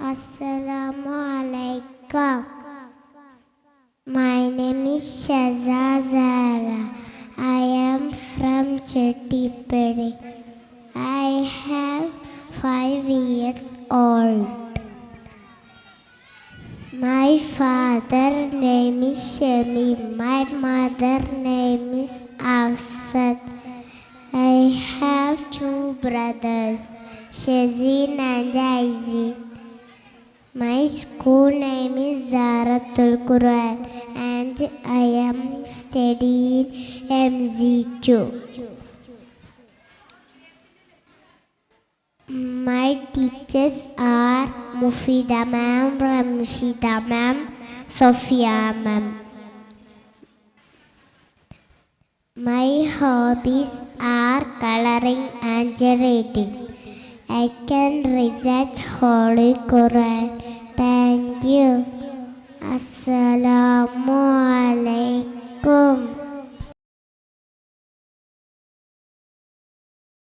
Assalamu alaikum. My name is Shaza Zara. I am from Chettipedi. I have five years old. My father name is Shemi. My mother name is Afsat. I have two brothers, Shazin and Aizin. My school name is Zaratul Quran and I am studying MZ2. My teachers are Mufida ma'am, Ramshida ma'am, Sophia ma'am. My hobbies are coloring and reading. I can holy Quran thank you അസ്സലാമു അലൈ